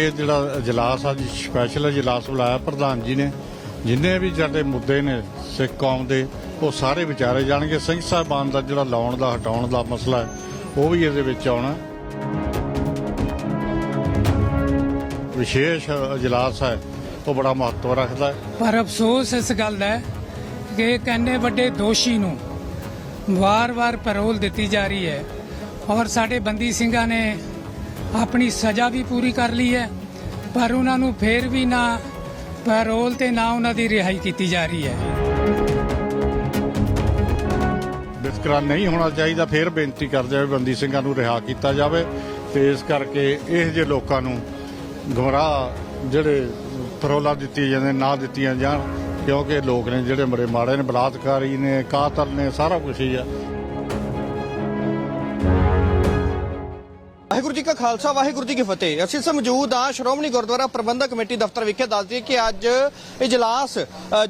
ਇਹ ਜਿਹੜਾ ਇਜਲਾਸ ਅੱਜ ਸਪੈਸ਼ਲ ਇਜਲਾਸ ਬੁਲਾਇਆ ਪ੍ਰਧਾਨ ਜੀ ਨੇ। ਜਿੰਨੇ ਵੀ ਸਾਡੇ ਮੁੱਦੇ ਨੇ ਸਿੱਖ ਕੌਮ ਦੇ, ਉਹ ਸਾਰੇ ਵਿਚਾਰੇ ਜਾਣਗੇ। ਸਿੰਘ ਸਾਹਿਬਾਨ ਦਾ ਜਿਹੜਾ ਲਾਉਣ ਦਾ, ਹਟਾਉਣ ਦਾ ਮਸਲਾ ਹੈ, ਉਹ ਵੀ ਇਹਦੇ ਵਿੱਚ ਆਉਣਾ। ਵਿਸ਼ੇਸ਼ ਇਜਲਾਸ ਹੈ, ਉਹ ਬੜਾ ਮਹੱਤਵ ਰੱਖਦਾ ਪਰ ਅਫਸੋਸ ਇਸ ਗੱਲ ਦਾ ਹੈ ਕਿ ਇੱਕ ਵੱਡੇ ਦੋਸ਼ੀ ਨੂੰ ਵਾਰ-ਵਾਰ ਪੈਰੋਲ ਦਿੱਤੀ ਜਾ ਰਹੀ ਹੈ ਔਰ ਸਾਡੇ ਬੰਦੀ ਸਿੰਘਾਂ ਨੇ ਆਪਣੀ ਸਜ਼ਾ ਵੀ ਪੂਰੀ ਕਰ ਲਈ ਹੈ, ਪਰ ਉਹਨਾਂ ਨੂੰ ਫੇਰ ਵੀ ਨਾ ਪੈਰੋਲ ਤੇ ਨਾ ਉਹਨਾਂ ਦੀ ਰਿਹਾਈ ਕੀਤੀ ਜਾ ਰਹੀ ਹੈ। ਵਿਤਕਰਾ ਨਹੀਂ ਹੋਣਾ ਚਾਹੀਦਾ, ਫਿਰ ਬੇਨਤੀ ਕਰਦੇ ਆ ਬੰਦੀ ਸਿੰਘਾਂ ਨੂੰ ਰਿਹਾ ਕੀਤਾ ਜਾਵੇ ਤੇ ਇਸ ਕਰਕੇ ਇਹ ਜਿਹੇ ਲੋਕਾਂ ਨੂੰ ਗਮਰਾਹ ਜਿਹੜੇ ਪਰੋਲਾ ਦਿੱਤੀ ਜਾਂਦੇ ਨਾ ਦਿੱਤੀਆਂ ਜਾਣ, ਕਿਉਂਕਿ ਲੋਕ ਨੇ ਜਿਹੜੇ ਬੜੇ ਮਾੜੇ ਨੇ, ਬਲਾਤਕਾਰੀ ਨੇ, ਕਾਤਲ ਨੇ, ਸਾਰਾ ਕੁਝ ਹੀ ਆ। ਵਾਹਿਗੁਰੂ ਜੀ ਕਾ ਖਾਲਸਾ, ਵਾਹਿਗੁਰੂ ਜੀ ਕੀ ਫਤਿਹ। ਅਸੀਂ ਇਸ ਆ ਸ਼੍ਰੋਮਣੀ ਗੁਰਦੁਆਰਾ ਪ੍ਰਬੰਧਕ ਕਮੇਟੀ ਦਫ਼ਤਰ ਵਿਖੇ। ਦੱਸ ਕਿ ਅੱਜ ਇਜਲਾਸ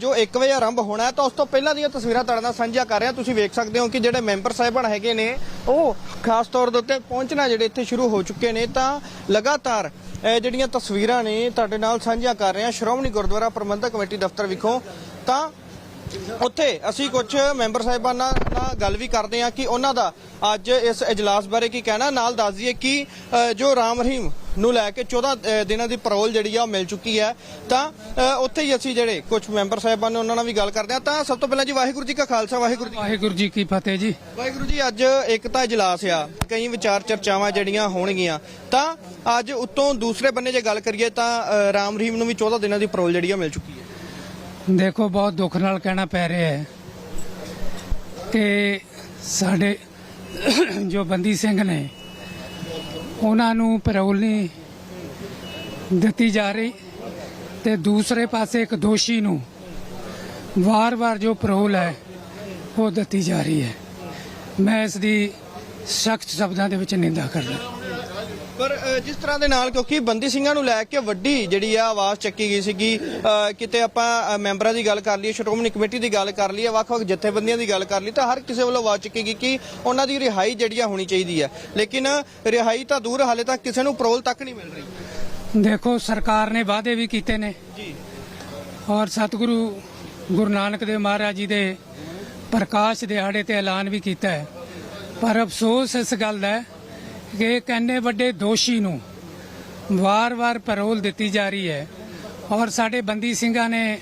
ਜੋ 1 ਵਜੇ ਆਰੰਭ ਹੋਣਾ ਹੈ, ਤਾਂ ਉਸ ਤੋਂ ਪਹਿਲਾਂ ਦੀਆਂ ਤਸਵੀਰਾਂ ਤੁਹਾਡੇ ਨਾਲ ਸਾਂਝਾ ਕਰ ਰਹੇ। ਤੁਸੀਂ ਵੇਖ ਸਕਦੇ ਹੋ ਕਿ ਜਿਹੜੇ ਮੈਂਬਰ ਸਾਹਿਬਾਨ ਹੈਗੇ ਨੇ, ਉਹ ਖਾਸ ਤੌਰ ਦੇ ਉੱਤੇ ਪਹੁੰਚਣਾ ਜਿਹੜੇ ਇੱਥੇ ਸ਼ੁਰੂ ਹੋ ਚੁੱਕੇ ਨੇ, ਤਾਂ ਲਗਾਤਾਰ ਇਹ ਜਿਹੜੀਆਂ ਤਸਵੀਰਾਂ ਨੇ ਤੁਹਾਡੇ ਨਾਲ ਸਾਂਝਾ ਕਰ ਰਹੇ। ਹਾਂ ਸ਼੍ਰੋਮਣੀ ਗੁਰਦੁਆਰਾ ਪ੍ਰਬੰਧਕ ਕਮੇਟੀ ਦਫ਼ਤਰ ਵਿਖੋਂ ਤਾਂ ਉੱਥੇ ਅਸੀਂ ਕੁਝ ਮੈਂਬਰ ਸਾਹਿਬਾਨਾਂ ਨਾਲ ਗੱਲ ਵੀ ਕਰਦੇ ਹਾਂ ਕਿ ਉਹਨਾਂ ਦਾ ਅੱਜ ਇਸ ਇਜਲਾਸ ਬਾਰੇ ਕੀ ਕਹਿਣਾ। ਨਾਲ ਦੱਸ ਦਈਏ ਕਿ ਜੋ ਰਾਮ ਰਹੀਮ ਨੂੰ ਲੈ ਕੇ 14 ਅ, ਦਿਨਾਂ ਦੀ ਪੈਰੋਲ ਜਿਹੜੀ ਆ ਉਹ ਮਿਲ ਚੁੱਕੀ ਹੈ। ਤਾਂ ਉੱਥੇ ਹੀ ਅਸੀਂ ਜਿਹੜੇ ਕੁਝ ਮੈਂਬਰ ਸਾਹਿਬਾਨ ਨੇ ਉਹਨਾਂ ਨਾਲ ਵੀ ਗੱਲ ਕਰਦੇ ਹਾਂ। ਤਾਂ ਸਭ ਤੋਂ ਪਹਿਲਾਂ ਜੀ ਵਾਹਿਗੁਰੂ ਜੀ ਕਾ ਖਾਲਸਾ ਵਾਹਿਗੁਰੂ ਜੀ ਵਾਹਿਗੁਰੂ ਜੀ ਕੀ ਫਤਿਹ ਜੀ। ਵਾਹਿਗੁਰੂ ਜੀ ਅੱਜ ਇੱਕ ਤਾਂ ਇਜਲਾਸ ਆ। ਕਈ ਵਿਚਾਰ ਚਰਚਾਵਾਂ ਜਿਹੜੀਆਂ ਹੋਣਗੀਆਂ। ਤਾਂ ਅੱਜ ਉੱਤੋਂ ਦੂਸਰੇ ਬੰਨੇ ਜੇ ਗੱਲ ਕਰੀਏ ਤਾਂ ਰਾਮ ਰਹੀਮ ਨੂੰ ਵੀ 14 ਦਿਨਾਂ ਦੀ ਪੈਰੋਲ ਜਿਹੜੀ ਆ ਮਿਲ ਚੁੱਕੀ ਹੈ। ਦੇਖੋ, ਬਹੁਤ ਦੁੱਖ ਨਾਲ ਕਹਿਣਾ ਪੈ ਰਿਹਾ ਹੈ ਕਿ ਸਾਡੇ ਜੋ ਬੰਦੀ ਸਿੰਘ ਨੇ, ਉਹਨਾਂ ਨੂੰ ਪੈਰੋਲ ਨਹੀਂ ਦਿੱਤੀ ਜਾ ਰਹੀ ਤੇ ਦੂਸਰੇ ਪਾਸੇ ਇੱਕ ਦੋਸ਼ੀ ਨੂੰ ਵਾਰ-ਵਾਰ ਜੋ ਪੈਰੋਲ ਹੈ, ਉਹ ਦਿੱਤੀ ਜਾ ਰਹੀ ਹੈ। ਮੈਂ ਇਸ ਦੀ ਸਖਤ ਸ਼ਬਦਾਂ ਦੇ ਵਿੱਚ ਨਿੰਦਾ ਕਰਦਾ ਪਰ ਅ, ਜਿਸ ਤਰ੍ਹਾਂ ਦੇ ਨਾਲ ਕਿਉਂਕਿ ਬੰਦੀ ਸਿੰਘਾਂ ਨੂੰ ਲੈ ਕੇ ਵੱਡੀ ਜਿਹੜੀ ਆ ਆਵਾਜ਼ ਚੱਕੀ ਗਈ ਸੀਗੀ ਅ, ਕਿਤੇ ਆਪਾਂ ਅ, ਮੈਂਬਰਾਂ ਦੀ ਗੱਲ ਕਰ ਲਈਏ ਸ਼੍ਰੋਮਣੀ ਕਮੇਟੀ ਦੀ ਗੱਲ ਕਰ ਲਈਏ ਵੱਖ-ਵੱਖ ਜਥੇਬੰਦੀਆਂ ਦੀ ਗੱਲ ਕਰ ਲਈ ਤਾਂ ਹਰ ਕਿਸੇ ਵੱਲੋਂ ਆਵਾਜ਼ ਚੱਕੀ ਗਈ ਕਿ ਉਹਨਾਂ ਦੀ ਰਿਹਾਈ ਜਿਹੜੀ ਆ ਹੋਣੀ ਚਾਹੀਦੀ ਹੈ ਲੇਕਿਨ ਰਿਹਾਈ ਤਾਂ ਦੂਰ ਹਾਲੇ ਤੱਕ ਕਿਸੇ ਨੂੰ ਪਰੋਲ ਤੱਕ ਨਹੀਂ ਮਿਲ ਰਹੀ। ਦੇਖੋ ਸਰਕਾਰ ਨੇ ਵਾਅਦੇ ਵੀ ਕੀਤੇ ਨੇ। ਜੀ। ਔਰ ਸਤਿਗੁਰੂ ਗੁਰੂ ਨਾਨਕ ਦੇਵ ਮਹਾਰਾਜ ਜੀ ਦੇ ਪ੍ਰਕਾਸ਼ ਦਿਹਾੜੇ ਤੇ ਐਲਾਨ ਵੀ ਕੀਤਾ ਹੈ। ਪਰ ਅਫਸੋਸ ਇਸ ਗੱਲ ਦਾ ਹੈ ਕਿ ਇੱਕ ਇੰਨੇ ਵੱਡੇ ਦੋਸ਼ੀ ਨੂੰ ਵਾਰ-ਵਾਰ ਪੈਰੋਲ ਦਿੱਤੀ ਜਾ ਰਹੀ ਹੈ ਔਰ ਸਾਡੇ ਬੰਦੀ ਸਿੰਘਾਂ ਨੇ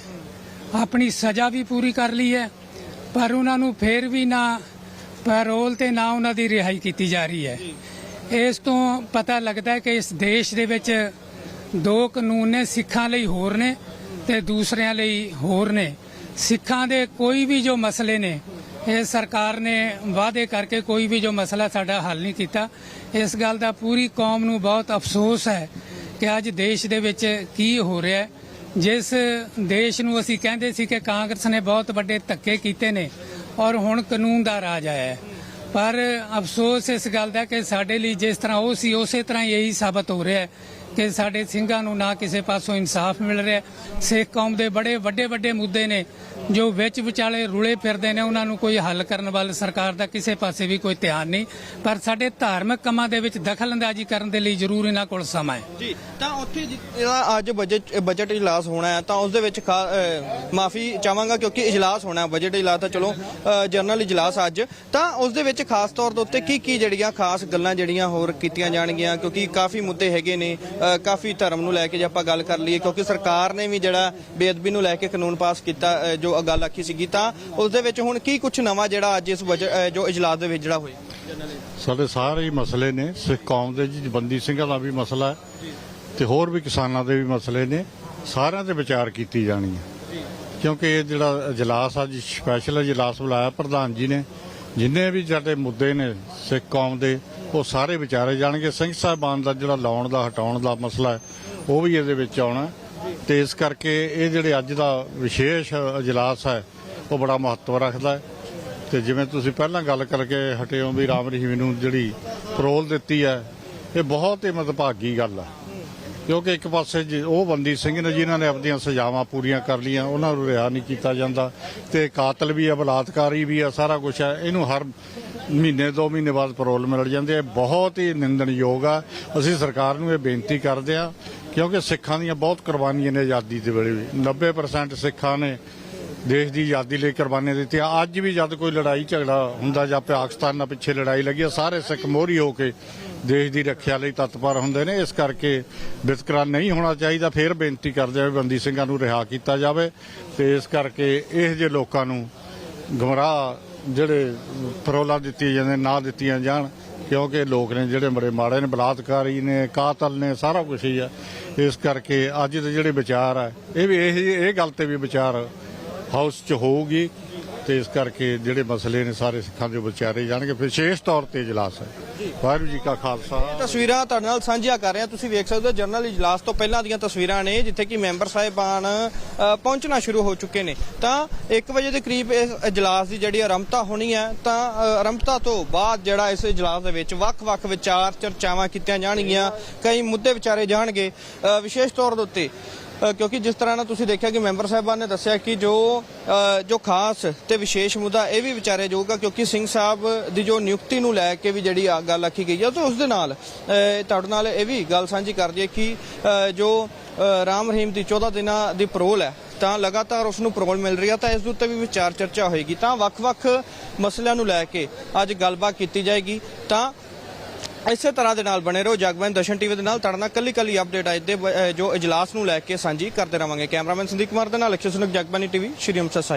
ਆਪਣੀ ਸਜ਼ਾ ਵੀ ਪੂਰੀ ਕਰ ਲਈ ਹੈ, ਪਰ ਉਹਨਾਂ ਨੂੰ ਫੇਰ ਵੀ ਨਾ ਪੈਰੋਲ ਤੇ ਨਾ ਉਹਨਾਂ ਦੀ ਰਿਹਾਈ ਕੀਤੀ ਜਾ ਰਹੀ ਹੈ। ਇਸ ਤੋਂ ਪਤਾ ਲੱਗਦਾ ਹੈ ਕਿ ਇਸ ਦੇਸ਼ ਦੇ ਵਿੱਚ ਦੋ ਕਾਨੂੰਨ ਨੇ ਸਿੱਖਾਂ ਲਈ ਹੋਰ ਨੇ ਤੇ ਦੂਸਰਿਆਂ ਲਈ ਹੋਰ ਨੇ। ਸਿੱਖਾਂ ਦੇ ਕੋਈ ਵੀ ਜੋ ਮਸਲੇ ਨੇ ਇਹ ਸਰਕਾਰ ਨੇ ਵਾਅਦੇ ਕਰਕੇ ਕੋਈ ਵੀ ਜੋ ਮਸਲਾ ਸਾਡਾ ਹੱਲ ਨਹੀਂ ਕੀਤਾ। ਇਸ ਗੱਲ ਦਾ ਪੂਰੀ ਕੌਮ ਨੂੰ ਬਹੁਤ ਅਫਸੋਸ ਹੈ ਕਿ ਅੱਜ ਦੇਸ਼ ਦੇ ਵਿੱਚ ਕੀ ਹੋ ਰਿਹਾ ਹੈ। ਜਿਸ ਦੇਸ਼ ਨੂੰ ਅਸੀਂ ਕਹਿੰਦੇ ਸੀ ਕਿ ਕਾਂਗਰਸ ਨੇ ਬਹੁਤ ਵੱਡੇ ਧੱਕੇ ਕੀਤੇ ਨੇ ਔਰ ਹੁਣ ਕਾਨੂੰਨ ਦਾ ਰਾਜ ਆਇਆ ਹੈ। ਪਰ ਅਫਸੋਸ ਇਸ ਗੱਲ ਦਾ ਕਿ ਸਾਡੇ ਲਈ ਜਿਸ ਤਰ੍ਹਾਂ ਉਹ ਸੀ, ਉਸੇ ਤਰ੍ਹਾਂ ਹੀ ਇਹੀ ਸਾਬਤ ਹੋ ਰਿਹਾ ਹੈ ਕਿ ਸਾਡੇ ਸਿੰਘਾਂ ਨੂੰ ਨਾ ਕਿਸੇ ਪਾਸੋਂ ਇਨਸਾਫ ਮਿਲ ਰਿਹਾ। ਸਿੱਖ ਕੌਮ ਦੇ ਬੜੇ ਵੱਡੇ ਵੱਡੇ ਮੁੱਦੇ ਨੇ, ਜੋ ਵਿੱਚ ਵਿਚਾਲੇ ਰੁਲੇ ਫਿਰਦੇ ਨੇ, ਉਹਨਾਂ ਨੂੰ ਕੋਈ ਹੱਲ ਕਰਨ ਵੱਲ ਸਰਕਾਰ ਦਾ ਕਿਸੇ ਪਾਸੇ ਵੀ ਕੋਈ ਧਿਆਨ ਨਹੀਂ। ਪਰ ਸਾਡੇ ਧਾਰਮਿਕ ਕੰਮਾਂ ਦੇ ਵਿੱਚ ਦਖਲਅੰਦਾਜ਼ੀ ਕਰਨ ਦੇ ਲਈ ਜ਼ਰੂਰ ਇਹਨਾਂ ਕੋਲ ਸਮਾਂ ਹੈ। ਜੀ, ਤਾਂ ਉੱਥੇ ਜਿ- ਜਿਹੜਾ ਅੱਜ ਬਜਟ ਬਜਟ ਇਜਲਾਸ ਹੋਣਾ ਹੈ, ਤਾਂ ਉਸ ਦੇ ਵਿੱਚ ਮਾਫੀ ਚਾਹਾਂਗਾ ਕਿਉਂਕਿ ਇਜਲਾਸ ਹੋਣਾ ਹੈ ਬਜਟ ਇਜਲਾਸ ਤਾਂ ਚਲੋ ਜਨਰਲ ਇਜਲਾਸ ਅੱਜ। ਤਾਂ ਉਸ ਦੇ ਵਿੱਚ ਖਾਸ ਤੌਰ ਦੇ ਉੱਤੇ ਕੀ ਕੀ ਜਿਹੜੀਆਂ ਖਾਸ ਗੱਲਾਂ ਜਿਹੜੀਆਂ ਹੋਰ ਕੀਤੀਆਂ ਜਾਣਗੀਆਂ, ਕਿਉਂਕਿ ਕਾਫੀ ਮੁੱਦੇ ਹੈਗੇ ਨੇ ਕਾਫੀ ਧਰਮ ਨੂੰ ਲੈ ਕੇ ਜੇ ਆਪਾਂ ਗੱਲ ਕਰ ਲਈਏ ਕਿਉਂਕਿ ਸਰਕਾਰ ਨੇ ਵੀ ਜਿਹੜਾ ਬੇਅਦਬੀ ਨੂੰ ਲੈ ਕੇ ਕਾਨੂੰਨ ਪਾਸ ਕੀਤਾ ਜੋ ਗੱਲ ਆਖੀ ਸੀਗੀ ਤਾਂ ਉਸ ਦੇ ਵਿੱਚ ਹੁਣ ਕੀ ਕੁਝ ਨਵਾਂ ਜਿਹੜਾ ਅੱਜ ਇਸ ਜੋ ਇਜਲਾਸ ਦੇ ਵਿੱਚ ਜਿਹੜਾ ਹੋਇਆ? ਸਾਡੇ ਸਾਰੇ ਹੀ ਮਸਲੇ ਨੇ ਸਿੱਖ ਕੌਮ ਦੇ ਜੀ ਬੰਦੀ ਸਿੰਘਾਂ ਦਾ ਵੀ ਮਸਲਾ ਹੈ ਤੇ ਹੋਰ ਵੀ ਕਿਸਾਨਾਂ ਦੇ ਵੀ ਮਸਲੇ ਨੇ ਸਾਰਿਆਂ ਤੇ ਵਿਚਾਰ ਕੀਤੀ ਜਾਣੀ ਹੈ। ਕਿਉਂਕਿ ਇਹ ਜਿਹੜਾ ਇਜਲਾਸ ਅੱਜ ਸਪੈਸ਼ਲ ਇਜਲਾਸ ਬੁਲਾਇਆ ਪ੍ਰਧਾਨ ਜੀ ਨੇ ਜਿੰਨੇ ਵੀ ਸਾਡੇ ਮੁੱਦੇ ਨੇ ਸਿੱਖ ਕੌਮ ਦੇ ਉਹ ਸਾਰੇ ਵਿਚਾਰੇ ਜਾਣਗੇ। ਸਿੰਘ ਸਾਹਿਬਾਨ ਦਾ ਜਿਹੜਾ ਲਾਉਣ ਦਾ, ਹਟਾਉਣ ਦਾ ਮਸਲਾ ਹੈ, ਉਹ ਵੀ ਇਹਦੇ ਵਿੱਚ ਆਉਣਾ ਤੇ ਇਸ ਕਰਕੇ ਇਹ ਜਿਹੜੇ ਅੱਜ ਦਾ ਵਿਸ਼ੇਸ਼ ਇਜਲਾਸ ਹੈ, ਉਹ ਬੜਾ ਮਹੱਤਵ ਰੱਖਦਾ ਹੈ। ਤੇ ਜਿਵੇਂ ਤੁਸੀਂ ਪਹਿਲਾਂ ਗੱਲ ਕਰਕੇ ਹਟਿਓ ਵੀ ਰਾਮ ਰਹੀਮ ਨੂੰ ਜਿਹੜੀ ਪਰੋਲ ਦਿੱਤੀ ਹੈ, ਇਹ ਬਹੁਤ ਹੀ ਮਦਭਾਗੀ ਗੱਲ ਹੈ। ਕਿਉਂਕਿ ਇੱਕ ਪਾਸੇ ਜੀ ਉਹ ਬੰਦੀ ਸਿੰਘ ਨੇ ਜਿਨ੍ਹਾਂ ਨੇ ਆਪਣੀਆਂ ਸਜ਼ਾਵਾਂ ਪੂਰੀਆਂ ਕਰ ਲਈਆਂ, ਉਹਨਾਂ ਨੂੰ ਰਿਹਾ ਨਹੀਂ ਕੀਤਾ ਜਾਂਦਾ। ਤੇ ਕਾਤਲ ਵੀ ਆ, ਬਲਾਤਕਾਰੀ ਵੀ ਆ, ਸਾਰਾ ਕੁਝ ਹੈ ਇਹਨੂੰ ਹਰ ਮਹੀਨੇ, ਦੋ ਮਹੀਨੇ ਬਾਅਦ ਪਰੋਲ ਮਿਲ ਜਾਂਦੀ ਹੈ ਬਹੁਤ ਹੀ ਨਿੰਦਣਯੋਗ ਆ। ਅਸੀਂ ਸਰਕਾਰ ਨੂੰ ਇਹ ਬੇਨਤੀ ਕਰਦੇ ਆ, ਕਿਉਂਕਿ ਸਿੱਖਾਂ ਦੀਆਂ ਬਹੁਤ ਕੁਰਬਾਨੀਆਂ ਨੇ ਆਜ਼ਾਦੀ ਦੇ ਵੇਲੇ ਵੀ। 90% ਸਿੱਖਾਂ ਨੇ ਦੇਸ਼ ਦੀ ਆਜ਼ਾਦੀ ਲਈ ਕੁਰਬਾਨੀਆਂ ਦਿੱਤੀਆਂ। ਅੱਜ ਵੀ ਜਦ ਕੋਈ ਲੜਾਈ ਝਗੜਾ ਹੁੰਦਾ ਜਾਂ ਪਾਕਿਸਤਾਨ ਨਾਲ ਪਿੱਛੇ ਲੜਾਈ ਲੱਗੀ ਆ, ਸਾਰੇ ਸਿੱਖ ਮੋਹਰੀ ਹੋ ਕੇ ਦੇਸ਼ ਦੀ ਰੱਖਿਆ ਲਈ ਤਤਪਰ ਹੁੰਦੇ ਨੇ। ਇਸ ਕਰਕੇ ਵਿਤਕਰਾ ਨਹੀਂ ਹੋਣਾ ਚਾਹੀਦਾ। ਫਿਰ ਬੇਨਤੀ ਕਰਦੇ ਆ ਵੀ ਬੰਦੀ ਸਿੰਘਾਂ ਨੂੰ ਰਿਹਾ ਕੀਤਾ ਜਾਵੇ ਤੇ ਇਸ ਕਰਕੇ ਇਹ ਜੇ ਲੋਕਾਂ ਨੂੰ ਗਮਰਾਹ ਜਿਹੜੇ ਪਰੋਲਾ ਦਿੱਤੀਆਂ ਜਾਂਦੇ ਨਾ ਦਿੱਤੀਆਂ ਜਾਣ ਕਿਉਂਕਿ ਲੋਕ ਨੇ ਜਿਹੜੇ ਬੜੇ ਮਾੜੇ ਨੇ ਬਲਾਤਕਾਰੀ ਨੇ ਕਾਤਲ ਨੇ ਸਾਰਾ ਕੁਝ ਹੀ ਆ। ਇਸ ਕਰਕੇ ਅੱਜ ਦੇ ਜਿਹੜੇ ਵਿਚਾਰ ਆ ਇਹ ਵੀ ਇਹ ਇਹ ਗੱਲ ਤੇ ਵੀ ਵਿਚਾਰ ਹਾਊਸ 'ਚ ਹੋਊਗੀ ਤੇ ਇਸ ਕਰਕੇ ਜਿਹੜੇ ਮਸਲੇ ਨੇ ਸਾਰੇ ਸਿੱਖਾਂ ਦੇ ਵਿਚਾਰੇ ਜਾਣਗੇ। ਵਿਸ਼ੇਸ਼ ਤੌਰ ਤੇ ਇਜਲਾਸ ਹੈ। ਵਾਹਿਗੁਰੂ ਜੀ ਕਾ ਖਾਲਸਾ। ਤਸਵੀਰਾਂ ਤੁਹਾਡੇ ਨਾਲ ਸਾਂਝੀਆਂ ਕਰ ਰਹੇ। ਹਾਂ ਤੁਸੀਂ ਵੇਖ ਸਕਦੇ ਹੋ ਜਨਰਲ ਇਜਲਾਸ ਤੋਂ ਪਹਿਲਾਂ ਦੀਆਂ ਤਸਵੀਰਾਂ ਨੇ, ਜਿੱਥੇ ਕਿ ਮੈਂਬਰ ਸਾਹਿਬਾਨ ਪਹੁੰਚਣਾ ਸ਼ੁਰੂ ਹੋ ਚੁੱਕੇ ਨੇ। ਤਾਂ 1 ਵਜੇ ਦੇ ਕਰੀਬ ਇਸ ਇਜਲਾਸ ਦੀ ਜਿਹੜੀ ਆਰੰਭਤਾ ਹੋਣੀ ਹੈ, ਤਾਂ ਆਰੰਭਤਾ ਤੋਂ ਬਾਅਦ ਜਿਹੜਾ ਇਸ ਇਜਲਾਸ ਦੇ ਵਿੱਚ ਵੱਖ-ਵੱਖ ਵਿਚਾਰ ਚਰਚਾਵਾਂ ਕੀਤੀਆਂ ਜਾਣਗੀਆਂ। ਕਈ ਮੁੱਦੇ ਵਿਚਾਰੇ ਜਾਣਗੇ। ਵਿਸ਼ੇਸ਼ ਤੌਰ ਦੇ ਉੱਤੇ ਕਿਉਂਕਿ ਜਿਸ ਤਰ੍ਹਾਂ ਨਾਲ ਤੁਸੀਂ ਦੇਖਿਆ ਕਿ ਮੈਂਬਰ ਸਾਹਿਬਾਨ ਨੇ ਦੱਸਿਆ ਕਿ ਜੋ ਜੋ ਖਾਸ ਤੇ ਵਿਸ਼ੇਸ਼ ਮੁੱਦਾ ਇਹ ਵੀ ਵਿਚਾਰਿਆ ਜਾਊਗਾ, ਕਿਉਂਕਿ ਸਿੰਘ ਸਾਹਿਬ ਦੀ ਜੋ ਨਿਯੁਕਤੀ ਨੂੰ ਲੈ ਕੇ ਵੀ ਜਿਹੜੀ ਆ ਗੱਲ ਆਖੀ ਗਈ ਆ, ਤੇ ਉਸ ਦੇ ਨਾਲ ਤੁਹਾਡੇ ਨਾਲ ਇਹ ਵੀ ਗੱਲ ਸਾਂਝੀ ਕਰ ਦਈਏ ਕਿ ਜੋ ਰਾਮ ਰਹੀਮ ਦੀ 14 ਦਿਨਾਂ ਦੀ ਪਰੋਲ ਹੈ, ਤਾਂ ਲਗਾਤਾਰ ਉਸ ਨੂੰ ਪਰੋਲ ਮਿਲ ਰਹੀ ਹੈ ਤਾਂ ਇਸ ਦੇ ਉੱਤੇ ਵੀ ਵਿਚਾਰ ਚਰਚਾ ਹੋਏਗੀ। ਤਾਂ ਵੱਖ-ਵੱਖ ਮਸਲਿਆਂ ਨੂੰ ਲੈ ਕੇ ਅੱਜ ਗੱਲਬਾਤ ਕੀਤੀ ਜਾਏਗੀ। ਤਾਂ ਇਸੇ ਤਰ੍ਹਾਂ ਦੇ ਨਾਲ ਬਣੇ ਰਹੋ। ਜਗਬੰਦ ਦਰਸ਼ਨ ਟੀਵੀ ਦੇ ਨਾਲ ਤੁਹਾਡੇ ਨਾਲ ਕੱਲੀ ਕੱਲੀ ਅਪਡੇਟ ਅੱਜ ਦੇ ਜੋ ਇਜਲਾਸ ਨੂੰ ਲੈ ਕੇ ਸਾਂਝੀ ਕਰਦੇ ਰਵਾਂਗੇ। ਕੈਮਰਾਮੈਨ ਸੰਦੀਪ ਕੁਮਾਰ ਦੇ ਨਾਲ ਅਕਸ਼ੇ ਸੁਨਕ ਜਗਬਾਨੀ ਟੀਵੀ, ਸ਼੍ਰੀ ਅੰਮ੍ਰਿਤਸਰ ਸਾਹਿਬ।